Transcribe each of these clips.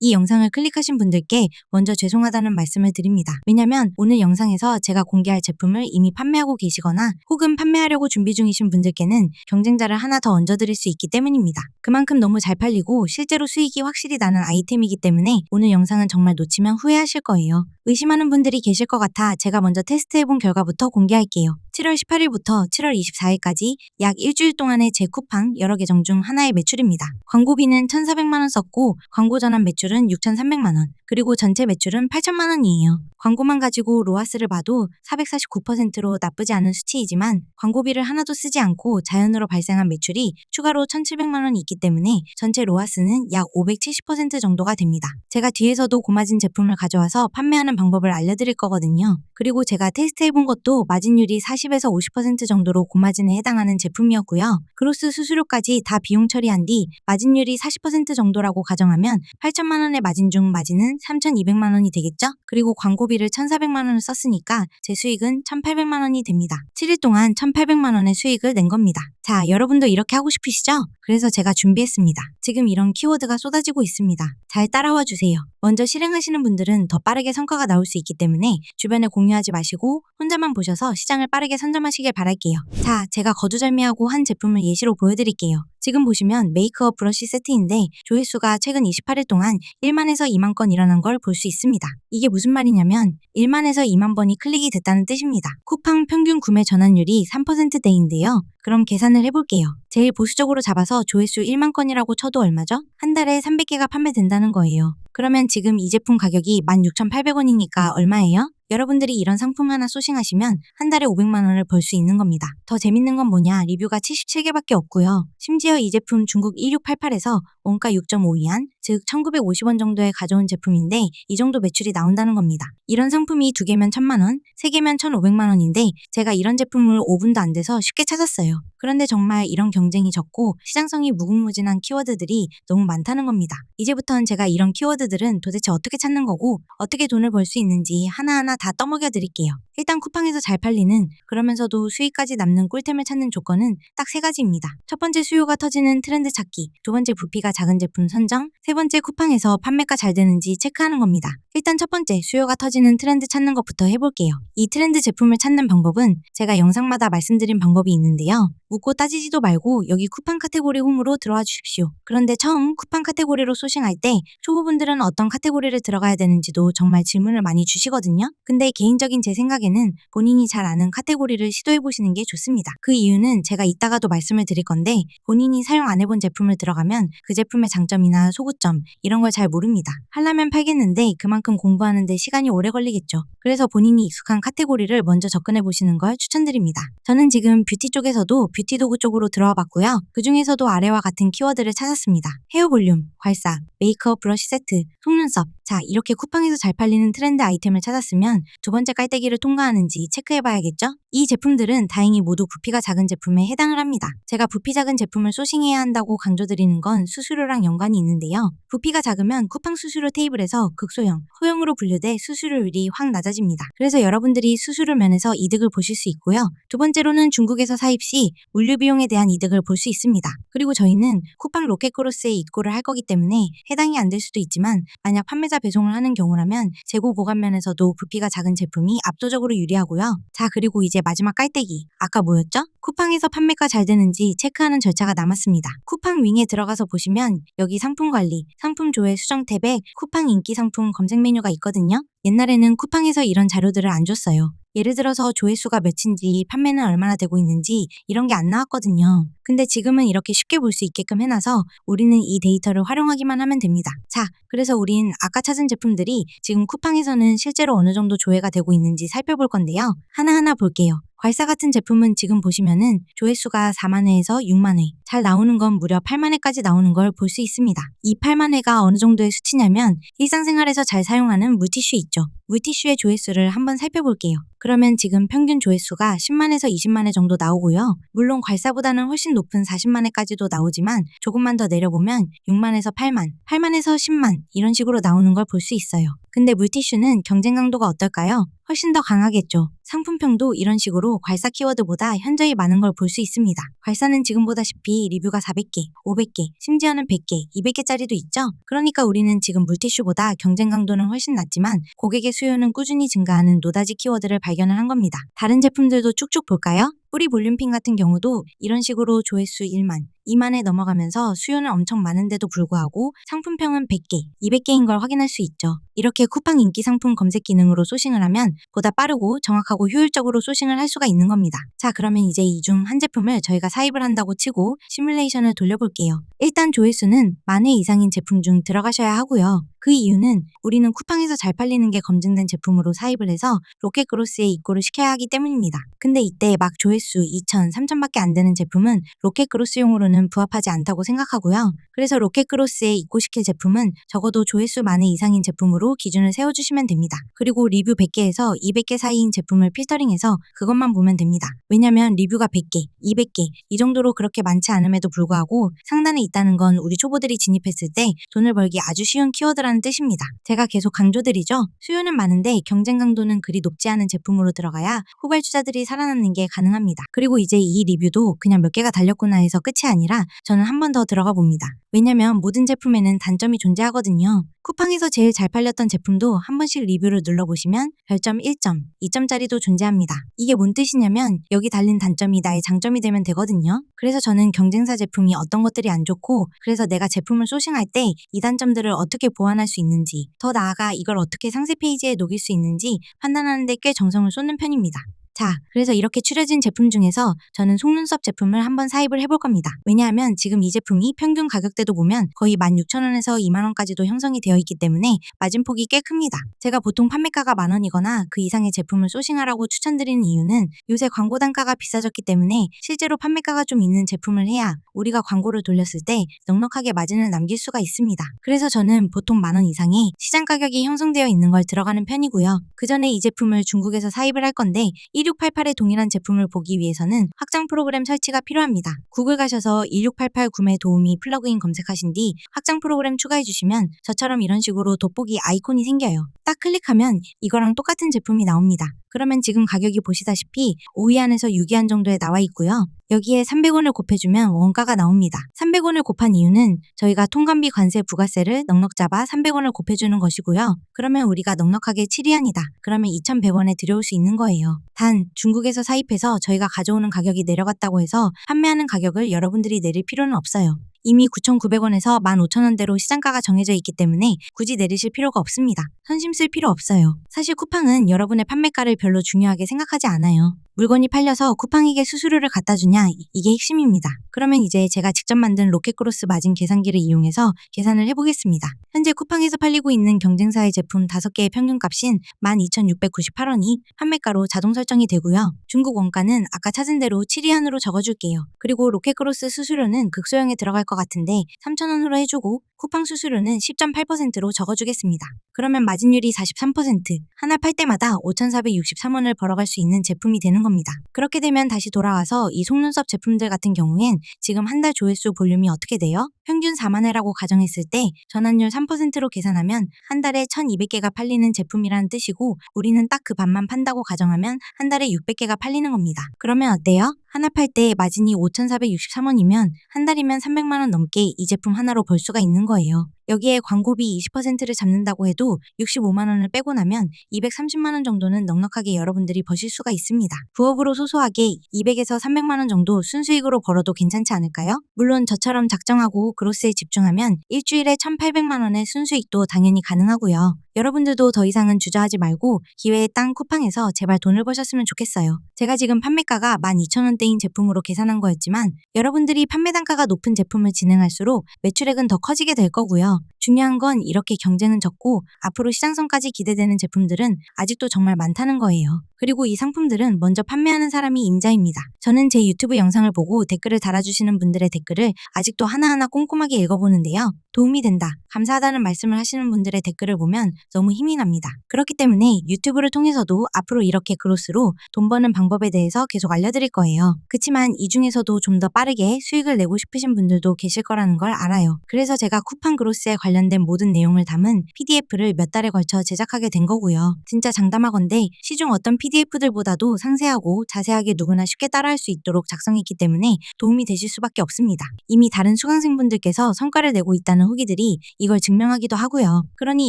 이 영상을 클릭하신 분들께 먼저 죄송하다는 말씀을 드립니다. 왜냐면 오늘 영상에서 제가 공개할 제품을 이미 판매하고 계시거나 혹은 판매하려고 준비 중이신 분들께는 경쟁자를 하나 더 얹어드릴 수 있기 때문입니다. 그만큼 너무 잘 팔리고 실제로 수익이 확실히 나는 아이템이기 때문에 오늘 영상은 정말 놓치면 후회하실 거예요. 의심하는 분들이 계실 것 같아 제가 먼저 테스트해본 결과부터 공개할게요. 7월 18일부터 7월 24일까지 약 일주일 동안의 제 쿠팡 여러 계정 중 하나의 매출입니다. 광고비는 1,400만원 썼고 광고 전환 매출은 6,300만원 그리고 전체 매출은 8천만원이에요. 광고만 가지고 로아스를 봐도 449%로 나쁘지 않은 수치이지만 광고비를 하나도 쓰지 않고 자연으로 발생한 매출이 추가로 1,700만원이 있기 때문에 전체 로아스는 약 570% 정도가 됩니다. 제가 뒤에서도 고마진 제품을 가져와서 판매하는 방법을 알려드릴 거거든요. 그리고 제가 테스트해본 것도 마진율이 40 에서 50% 정도로 고마진에 해당하는 제품이었고요. 그로스 수수료까지 다 비용 처리한 뒤 마진율이 40% 정도라고 가정하면 8천만 원의 마진 중 마진은 3,200만 원이 되겠죠? 그리고 광고비를 1,400만 원을 썼으니까 제 수익은 1,800만 원이 됩니다. 7일 동안 1,800만 원의 수익을 낸 겁니다. 자, 여러분도 이렇게 하고 싶으시죠? 그래서 제가 준비했습니다. 지금 이런 키워드가 쏟아지고 있습니다. 잘 따라와 주세요. 먼저 실행하시는 분들은 더 빠르게 성과가 나올 수 있기 때문에 주변에 공유하지 마시고 혼자만 보셔서 시장을 빠르게 선점하시길 바랄게요. 자, 제가 거두절미하고 한 제품을 예시로 보여드릴게요. 지금 보시면 메이크업 브러쉬 세트인데 조회수가 최근 28일 동안 1만에서 2만 건 일어난 걸 볼 수 있습니다. 이게 무슨 말이냐면 1만에서 2만 번이 클릭이 됐다는 뜻입니다. 쿠팡 평균 구매 전환율이 3%대인데요. 그럼 계산을 해볼게요. 제일 보수적으로 잡아서 조회수 1만 건이라고 쳐도 얼마죠? 한 달에 300개가 판매된다는 거예요. 그러면 지금 이 제품 가격이 16,800원이니까 얼마예요? 여러분들이 이런 상품 하나 소싱하시면 한 달에 500만 원을 벌 수 있는 겁니다. 더 재밌는 건 뭐냐? 리뷰가 77개밖에 없고요. 심지어 이 제품 중국 1688에서 원가 6.5위안, 즉 1950원 정도에 가져온 제품인데 이 정도 매출이 나온다는 겁니다. 이런 상품이 두 개면 1000만 원, 세 개면 1,500만 원인데 제가 이런 제품을 5분도 안 돼서 쉽게 찾았어요. 그런데 정말 이런 경쟁이 적고 시장성이 무궁무진한 키워드들이 너무 많다는 겁니다. 이제부터는 제가 이런 키워드들은 도대체 어떻게 찾는 거고 어떻게 돈을 벌 수 있는지 하나하나 다 떠먹여 드릴게요. 일단 쿠팡에서 잘 팔리는 그러면서도 수익까지 남는 꿀템을 찾는 조건은 딱 세 가지입니다. 첫 번째 수요가 터지는 트렌드 찾기, 두 번째 부피가 작은 제품 선정, 세 번째 쿠팡에서 판매가 잘 되는지 체크하는 겁니다. 일단 첫 번째 수요가 터지는 트렌드 찾는 것부터 해볼게요. 이 트렌드 제품을 찾는 방법은 제가 영상마다 말씀드린 방법이 있는데요. 묻고 따지지도 말고 여기 쿠팡 카테고리 홈으로 들어와 주십시오. 그런데 처음 쿠팡 카테고리로 소싱할 때 초보분들은 어떤 카테고리를 들어가야 되는지도 정말 질문을 많이 주시거든요. 근데 개인적인 제 생각에는 본인이 잘 아는 카테고리를 시도해 보시는 게 좋습니다. 그 이유는 제가 이따가도 말씀을 드릴 건데 본인이 사용 안 해본 제품을 들어가면 그 제품의 장점이나 소구점 이런 걸 잘 모릅니다. 하려면 팔겠는데 그만큼 공부하는데 시간이 오래 걸리겠죠. 그래서 본인이 익숙한 카테고리를 먼저 접근해 보시는 걸 추천드립니다. 저는 지금 뷰티 쪽에서도 뷰티 도구 쪽으로 들어와 봤고요. 그 중에서도 아래와 같은 키워드를 찾았습니다. 헤어 볼륨, 괄사, 메이크업 브러쉬 세트, 속눈썹. 자, 이렇게 쿠팡에서 잘 팔리는 트렌드 아이템을 찾았으면 두 번째 깔때기를 통과하는지 체크해 봐야겠죠? 이 제품들은 다행히 모두 부피가 작은 제품에 해당을 합니다. 제가 부피 작은 제품을 소싱해야 한다고 강조드리는 건 수수료랑 연관이 있는데요. 부피가 작으면 쿠팡 수수료 테이블에서 극소형, 소형으로 분류돼 수수료율이 확 낮아집니다. 그래서 여러분들이 수수료 면에서 이득을 보실 수 있고요. 두 번째로는 중국에서 사입 시 물류 비용에 대한 이득을 볼 수 있습니다. 그리고 저희는 쿠팡 로켓크로스에 입고를 할 거기 때문에 해당이 안 될 수도 있지만 만약 판매자 배송을 하는 경우라면 재고 보관 면에서도 부피가 작은 제품이 압도적으로 유리하고요. 자 그리고 이제 마지막 깔때기 아까 뭐였죠? 쿠팡에서 판매가 잘 되는지 체크하는 절차가 남았습니다. 쿠팡 윙에 들어가서 보시면 여기 상품 관리, 상품 조회 수정 탭에 쿠팡 인기 상품 검색 메뉴가 있거든요. 옛날에는 쿠팡에서 이런 자료들을 안 줬어요. 예를 들어서 조회수가 몇인지 판매는 얼마나 되고 있는지 이런 게 안 나왔거든요. 근데 지금은 이렇게 쉽게 볼 수 있게끔 해놔서 우리는 이 데이터를 활용하기만 하면 됩니다. 자, 그래서 우린 아까 찾은 제품들이 지금 쿠팡에서는 실제로 어느 정도 조회가 되고 있는지 살펴볼 건데요. 하나하나 볼게요. 괄사 같은 제품은 지금 보시면은 조회수가 4만 회에서 6만 회, 잘 나오는 건 무려 8만 회까지 나오는 걸 볼 수 있습니다. 이 8만 회가 어느 정도의 수치냐면 일상생활에서 잘 사용하는 물티슈 있죠. 물티슈의 조회수를 한번 살펴볼게요. 그러면 지금 평균 조회수가 10만에서 20만 회 정도 나오고요. 물론 괄사보다는 훨씬 높은 40만 회까지도 나오지만 조금만 더 내려보면 6만에서 8만, 8만에서 10만 이런 식으로 나오는 걸 볼 수 있어요. 근데 물티슈는 경쟁 강도가 어떨까요? 훨씬 더 강하겠죠. 상품평도 이런 식으로 괄사 키워드보다 현저히 많은 걸 볼 수 있습니다. 괄사는 지금 보다시피 리뷰가 400개, 500개, 심지어는 100개, 200개짜리도 있죠. 그러니까 우리는 지금 물티슈보다 경쟁 강도는 훨씬 낮지만 고객의 수요는 꾸준히 증가하는 노다지 키워드를 발견을 한 겁니다. 다른 제품들도 쭉쭉 볼까요? 뿌리 볼륨핀 같은 경우도 이런 식으로 조회수 1만, 2만에 넘어가면서 수요는 엄청 많은데도 불구하고 상품평은 100개, 200개인 걸 확인할 수 있죠. 이렇게 쿠팡 인기 상품 검색 기능으로 소싱을 하면 보다 빠르고 정확하고 효율적으로 소싱을 할 수가 있는 겁니다. 자, 그러면 이제 이 중 한 제품을 저희가 사입을 한다고 치고 시뮬레이션을 돌려볼게요. 일단 조회수는 만 회 이상인 제품 중 들어가셔야 하고요. 그 이유는 우리는 쿠팡에서 잘 팔리는 게 검증된 제품으로 사입을 해서 로켓그로스에 입고를 시켜야 하기 때문입니다. 근데 이때 막 조회수 2천, 3천밖에 안 되는 제품은 로켓그로스용으로는 부합하지 않다고 생각하고요. 그래서 로켓그로스에 입고시킬 제품은 적어도 조회수 만회 이상인 제품으로 기준을 세워주시면 됩니다. 그리고 리뷰 100개에서 200개 사이인 제품을 필터링해서 그것만 보면 됩니다. 왜냐면 리뷰가 100개, 200개 이 정도로 그렇게 많지 않음에도 불구하고 상단에 있다는 건 우리 초보들이 진입했을 때 돈을 벌기 아주 쉬운 키워드라는 뜻입니다. 제가 계속 강조드리죠. 수요는 많은데 경쟁 강도는 그리 높지 않은 제품으로 들어가야 후발주자들이 살아남는 게 가능합니다. 그리고 이제 이 리뷰도 그냥 몇 개가 달렸구나 해서 끝이 아니라 저는 한 번 더 들어가 봅니다. 왜냐면 모든 제품에는 단점이 존재하거든요. 쿠팡에서 제일 잘 팔렸던 제품도 한 번씩 리뷰를 눌러보시면 별점 1점, 2점짜리도 존재합니다. 이게 뭔 뜻이냐면 여기 달린 단점이 나의 장점이 되면 되거든요. 그래서 저는 경쟁사 제품이 어떤 것들이 안 좋고 그래서 내가 제품을 소싱할 때 이 단점들을 어떻게 보완할 수 있는지 더 나아가 이걸 어떻게 상세 페이지에 녹일 수 있는지 판단하는데 꽤 정성을 쏟는 편입니다. 자, 그래서 이렇게 추려진 제품 중에서 저는 속눈썹 제품을 한번 사입을 해볼 겁니다. 왜냐하면 지금 이 제품이 평균 가격대도 보면 거의 16,000원에서 2만원까지도 형성이 되어 있기 때문에 마진폭이 꽤 큽니다. 제가 보통 판매가가 만원이거나 그 이상의 제품을 소싱하라고 추천드리는 이유는 요새 광고 단가가 비싸졌기 때문에 실제로 판매가가 좀 있는 제품을 해야 우리가 광고를 돌렸을 때 넉넉하게 마진을 남길 수가 있습니다. 그래서 저는 보통 만원 이상의 시장 가격이 형성되어 있는 걸 들어가는 편이고요. 그 전에 이 제품을 중국에서 사입을 할 건데 1688의 동일한 제품을 보기 위해서는 확장 프로그램 설치가 필요합니다. 구글 가셔서 1688 구매 도우미 플러그인 검색하신 뒤 확장 프로그램 추가해 주시면 저처럼 이런 식으로 돋보기 아이콘이 생겨요. 딱 클릭하면 이거랑 똑같은 제품이 나옵니다. 그러면 지금 가격이 보시다시피 5위 안에서 6위 안 정도에 나와 있고요. 여기에 300원을 곱해주면 원가가 나옵니다. 300원을 곱한 이유는 저희가 통관비 관세 부가세를 넉넉 잡아 300원을 곱해주는 것이고요. 그러면 우리가 넉넉하게 7위안이다. 그러면 2,100원에 들여올 수 있는 거예요. 단 중국에서 사입해서 저희가 가져오는 가격이 내려갔다고 해서 판매하는 가격을 여러분들이 내릴 필요는 없어요. 이미 9,900원에서 15,000원대로 시장가가 정해져 있기 때문에 굳이 내리실 필요가 없습니다. 선심 쓸 필요 없어요. 사실 쿠팡은 여러분의 판매가를 별로 중요하게 생각하지 않아요. 물건이 팔려서 쿠팡에게 수수료를 갖다 주냐 이게 핵심입니다. 그러면 이제 제가 직접 만든 로켓크로스 마진 계산기를 이용해서 계산을 해보겠습니다. 현재 쿠팡에서 팔리고 있는 경쟁사의 제품 5개의 평균값인 12,698원이 판매가로 자동 설정이 되고요. 중국 원가는 아까 찾은 대로 7위안으로 적어줄게요. 그리고 로켓크로스 수수료는 극소형에 들어갈 것 같은데 3,000원으로 해주고 쿠팡 수수료는 10.8%로 적어주겠습니다. 그러면 마진율이 43%, 하나 팔 때마다 5,463원을 벌어갈 수 있는 제품이 되는 겁니다. 그렇게 되면 다시 돌아와서 이 속눈썹 제품들 같은 경우엔 지금 한 달 조회수 볼륨이 어떻게 돼요? 평균 4만 회라고 가정했을 때 전환율 3%로 계산하면 한 달에 1,200개가 팔리는 제품이라는 뜻이고 우리는 딱 그 반만 판다고 가정하면 한 달에 600개가 팔리는 겁니다. 그러면 어때요? 하나 팔때 마진이 5,463원이면 한 달이면 300만 원 넘게 이 제품 하나로 벌 수가 있는 거예요. 여기에 광고비 20%를 잡는다고 해도 65만 원을 빼고 나면 230만 원 정도는 넉넉하게 여러분들이 버실 수가 있습니다. 부업으로 소소하게 200에서 300만 원 정도 순수익으로 벌어도 괜찮지 않을까요? 물론 저처럼 작정하고 그로스에 집중하면 일주일에 1,800만 원의 순수익도 당연히 가능하고요. 여러분들도 더 이상은 주저하지 말고 기회의 땅 쿠팡에서 제발 돈을 버셨으면 좋겠어요. 제가 지금 판매가가 12,000원대인 제품으로 계산한 거였지만 여러분들이 판매 단가가 높은 제품을 진행할수록 매출액은 더 커지게 될 거고요. 중요한 건 이렇게 경쟁은 적고 앞으로 시장성까지 기대되는 제품들은 아직도 정말 많다는 거예요. 그리고 이 상품들은 먼저 판매하는 사람이 임자입니다. 저는 제 유튜브 영상을 보고 댓글을 달아주시는 분들의 댓글을 아직도 하나하나 꼼꼼하게 읽어보는데요. 도움이 된다, 감사하다는 말씀을 하시는 분들의 댓글을 보면 너무 힘이 납니다. 그렇기 때문에 유튜브를 통해서도 앞으로 이렇게 그로스로 돈 버는 방법에 대해서 계속 알려드릴 거예요. 그치만 이 중에서도 좀 더 빠르게 수익을 내고 싶으신 분들도 계실 거라는 걸 알아요. 그래서 제가 쿠팡 그로스에 관련 관련된 모든 내용을 담은 PDF를 몇 달에 걸쳐 제작하게 된 거고요. 진짜 장담하건대 시중 어떤 PDF들보다도 상세하고 자세하게 누구나 쉽게 따라할 수 있도록 작성했기 때문에 도움이 되실 수밖에 없습니다. 이미 다른 수강생분들께서 성과를 내고 있다는 후기들이 이걸 증명하기도 하고요. 그러니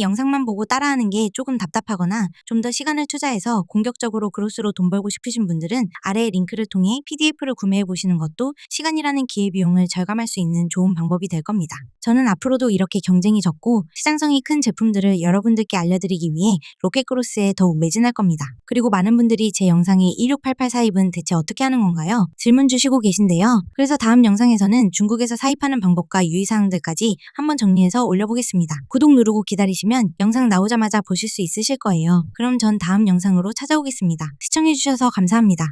영상만 보고 따라하는 게 조금 답답하거나 좀 더 시간을 투자해서 공격적으로 그로스로 돈 벌고 싶으신 분들은 아래의 링크를 통해 PDF를 구매해 보시는 것도 시간이라는 기회비용을 절감할 수 있는 좋은 방법이 될 겁니다. 저는 앞으로도 이렇게 경쟁이 적고 시장성이 큰 제품들을 여러분들께 알려드리기 위해 로켓크로스에 더욱 매진할 겁니다. 그리고 많은 분들이 제 영상에 16884 사입은 대체 어떻게 하는 건가요? 질문 주시고 계신데요. 그래서 다음 영상에서는 중국에서 사입하는 방법과 유의사항들까지 한번 정리해서 올려보겠습니다. 구독 누르고 기다리시면 영상 나오자마자 보실 수 있으실 거예요. 그럼 전 다음 영상으로 찾아오겠습니다. 시청해주셔서 감사합니다.